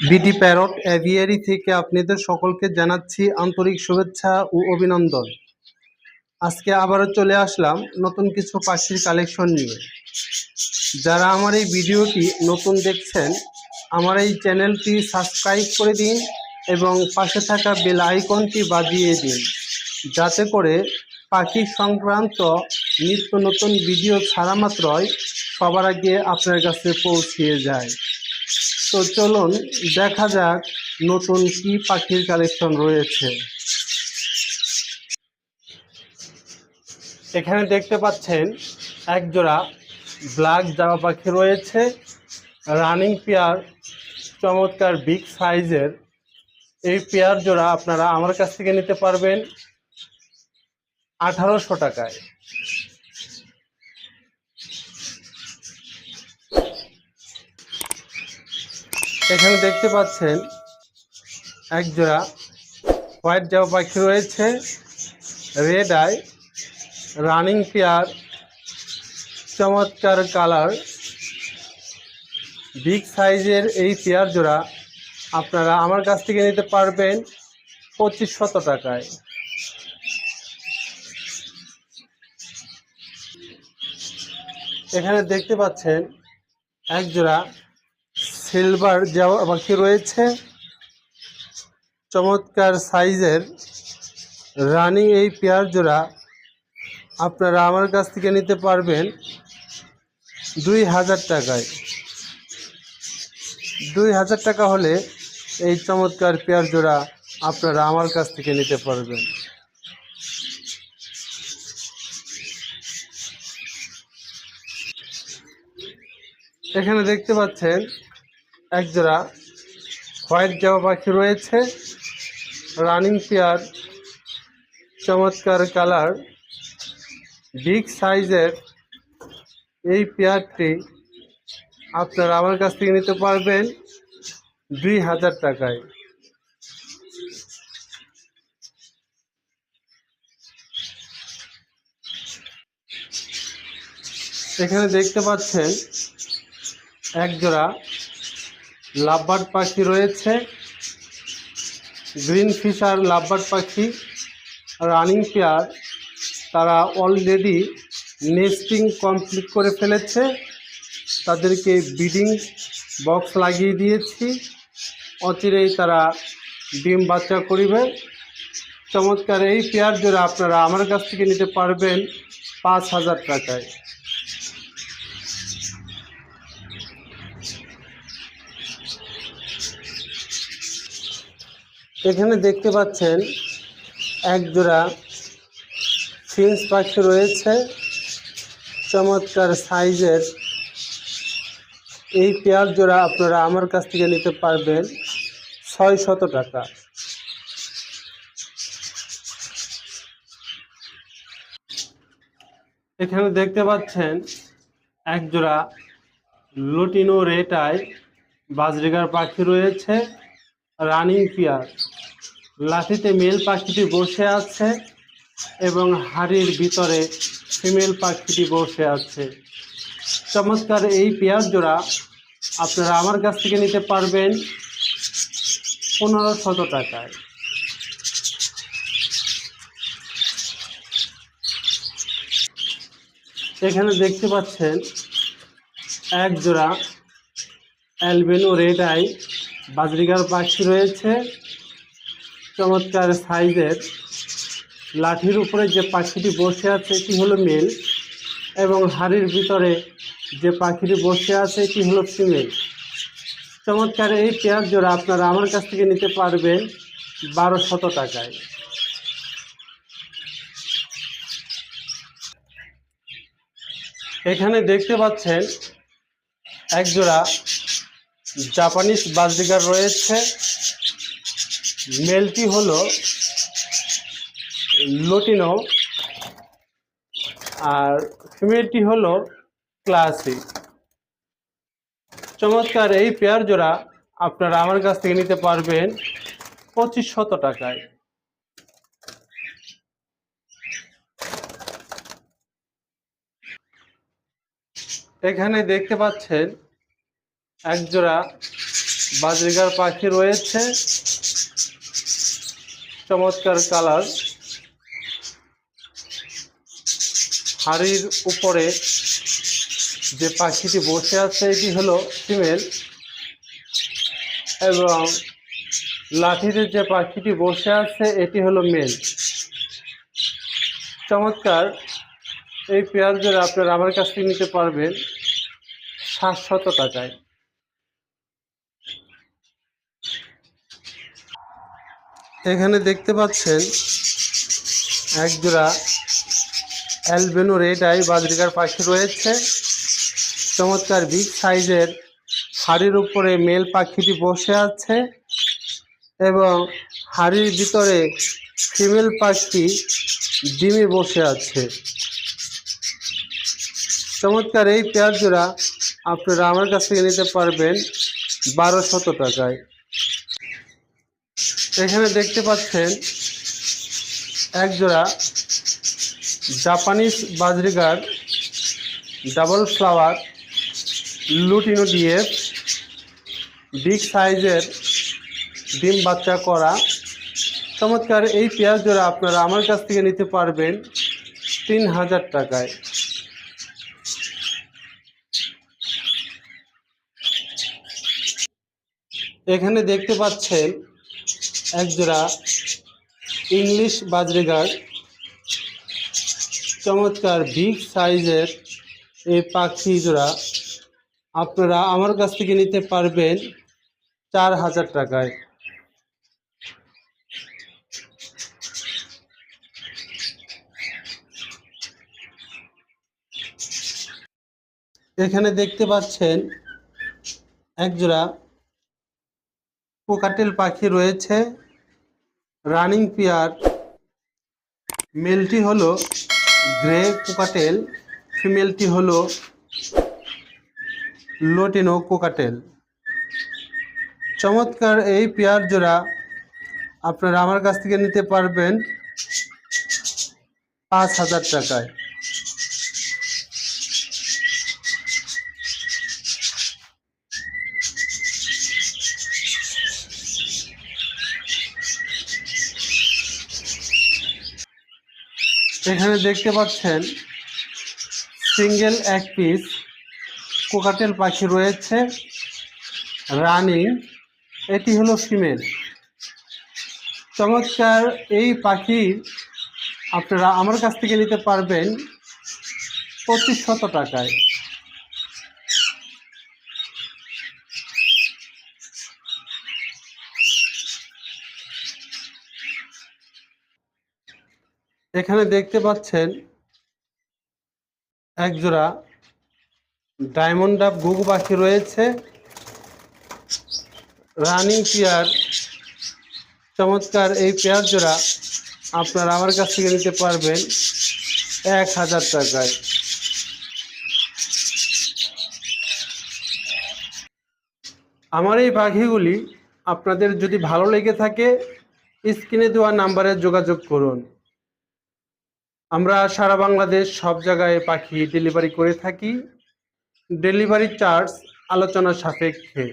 BD parrot aviary থেকে আপনাদের সকলকে জানাচ্ছি আন্তরিক শুভেচ্ছা ও অভিনন্দন। আজকে আবারও চলে আসলাম নতুন কিছু পাখির কালেকশন নিয়ে। যারা আমার এই ভিডিওটি নতুন দেখছেন, আমার এই চ্যানেলটি সাবস্ক্রাইব করে দিন এবং পাশে থাকা বেল আইকনটি বাজিয়ে দিন, যাতে করে পাখি সংক্রান্ত নিত্য নতুন ভিডিও ছাড়া মাত্রই সবার আগে আপনার কাছে পৌঁছিয়ে যায়। তো চলুন, দেখা যাক নতুন কি পাখির কালেকশন রয়েছে। এখানে দেখতে পাচ্ছেন এক জোড়া ব্ল্যাক জামা পাখি রয়েছে। রানিং পেয়ার চমৎকার বিগ সাইজের এই পেয়ার জোড়া আপনারা আমার কাছ থেকে নিতে পারবেন আঠারোশো টাকায়। এখানে দেখতে পাচ্ছেন এক জোড়া হোয়াইট জামা পাখি রয়েছে রেড আই রানিং পেয়ার চমৎকার কালার বিগ সাইজের এই পেয়ার জোড়া আপনারা আমার কাছ থেকে নিতে পারবেন পঁচিশ শত টাকায়। এখানে দেখতে পাচ্ছেন এক জোড়া সিলভার জামা পাখি রয়েছে? চমৎকার সাইজের রানিং এই পেয়ার জোড়া আপনারা আমার কাছ থেকে নিতে পারবেন দুই হাজার টাকায়। দুই হাজার টাকা হলে এই চমৎকার পেয়ার জোড়া আপনারা আমার কাছ থেকে নিতে পারবেন। এখানে দেখতে পাচ্ছেন এক জোড়া হোয়াইট জামা পাখি রয়েছে। রানিং পেয়ার, চমৎকার কালার, বিগ সাইজের এই পেয়ারটি আপনারা আমার কাছ থেকে নিতে পারবেন দুই হাজার টাকায়। এখানে দেখতে পাচ্ছেন এক জোড়া লাভবার্ড পাখি রয়েছে। গ্রিন ফিশার লাভবার্ড পাখি। রানিং পেয়ার, তারা অলরেডি নেস্টিং কমপ্লিট করে ফেলেছে। তাদেরকে ব্রিডিং বক্স লাগিয়ে দিয়েছি। অচিরেই তারা ডিম বাচ্চা করিবে। চমৎকার এই পেয়ার জোড়া আপনারা আমার কাছ থেকে নিতে পারবেন পাঁচ হাজার টাকায়। এখানে দেখতে পাচ্ছেন এক জোড়া ফিন্স পাখি রয়েছে। চমৎকার সাইজের এই পেয়ার জোড়া আপনারা আমার কাছ থেকে নিতে পারবেন ছয় শত টাকা। এখানে দেখতে পাচ্ছেন এক জোড়া লুটিনো রেটায় বাজরিগার পাখি রয়েছে। Running pair. লাঠিতে মেল পাখিটি বসে আছে এবং হাড়ির ভিতরে ফিমেল পাখিটি বসে আছে। চমৎকার এই পেয়ার জোড়া আপনারা আমার কাছ থেকে নিতে পারবেন পনেরো শত টাকায়। এখানে দেখতে পাচ্ছেন এক জোড়া অ্যালবেনো রেড আই বাজরিগার পাখি রয়েছে। চমৎকার সাইজের। লাঠির উপরে যে পাখিটি বসে আছে, এটি হলো মেল। এবং হাড়ির ভিতরে যে পাখিটি বসে আছে, এটি হলো ফিমেল। চমৎকার এই পেয়ার জোড়া আপনারা আমার কাছ থেকে নিতে পারবেন বারো শত টাকায়। এখানে দেখতে পাচ্ছেন এক জোড়া জাপানিজ বাজরিগার রয়েছে। মেলটি হলো লোটিনো আর ফিমেলটি হলো ক্লাসিক চমৎকার এই পেয়ার জোড়া আপনারা আমার কাছ থেকে নিতে পারবেন পঁচিশ শত টাকায়। এখানে দেখতে পাচ্ছেন এক জোড়া বাজরিগার পাখি রয়েছে। চমৎকার কালার। হাড়ির উপরে যে পাখিটি বসে আছে, এটি হলো ফিমেল। এবং লাঠিতে যে পাখিটি বসে আছে, এটি হলো মেল। চমৎকার। এই পেয়ার জোড়া আপনারা আমার কাছ থেকে নিতে পারবেন সাতশত টাকায়। এখানে দেখতে পাচ্ছেন এক জোড়া অ্যালবেনো রেড আই বাজরিকার পাখি রয়েছে। চমৎকার বিগ সাইজের হাড়ির উপরে মেল পাখিটি বসে আছে এবং হাড়ির ভিতরে ফিমেল পাখি ডিমে বসে আছে। চমৎকার এই পেয়ার জোড়া আপনারা আমার কাছ থেকে নিতে পারবেন বারোশত টাকায়। এখানে দেখতে পাচ্ছেন এক জোড়া Japanese budgerigar, double flower, lutino DF, big সাইজের ডিম বাচ্চা করা। চমৎকার, এই পেঁয়াজ জোড়া আপনারা আমার কাছ থেকে নিতে পারবেন তিন হাজার টাকায়। এখানে দেখতে পাচ্ছেন একজোড়া ইংলিশ বাজরিগার। চমৎকার বিগ সাইজের এই পাখি জোড়া। আপনারা আমার কাছ থেকে নিতে পারবেন চার হাজার টাকায়। এখানে দেখতে পাচ্ছেন একজোড়া কোকাটেল পাখি রয়েছে। Running pair. মেলটি হলো গ্রে কোকাটেল ফিমেলটি হলো লোটিনো কোকাটেল চমৎকার এই পেয়ার জোড়া আপনারা আমার কাছ থেকে নিতে পারবেন পাঁচ হাজার টাকায়। এখানে দেখতে পাচ্ছেন সিঙ্গেল এক পিস কোকাটেল পাখি রয়েছে, রানিং, এটি হলো ফিমেল। চমৎকার এই পাখি আপনারা আমার কাছ থেকে নিতে পারবেন পঁচিশ শত টাকায়। এখানে দেখতে পাচ্ছেন একজোড়া ডায়মন্ড ডাব ঘুঘু পাখি রয়েছে। রানিং পেয়ার চমৎকার এই পেয়ার জোড়া আপনারা আমার কাছ থেকে নিতে পারবেন এক হাজার টাকায়। আমার এই পাখিগুলি আপনাদের যদি ভালো লেগে থাকে, স্ক্রিনে দেওয়া নাম্বারে যোগাযোগ করুন। আমরা সারা বাংলাদেশ সব জায়গায় পাখি ডেলিভারি করে থাকি। ডেলিভারি চার্জ আলোচনা সাপেক্ষে।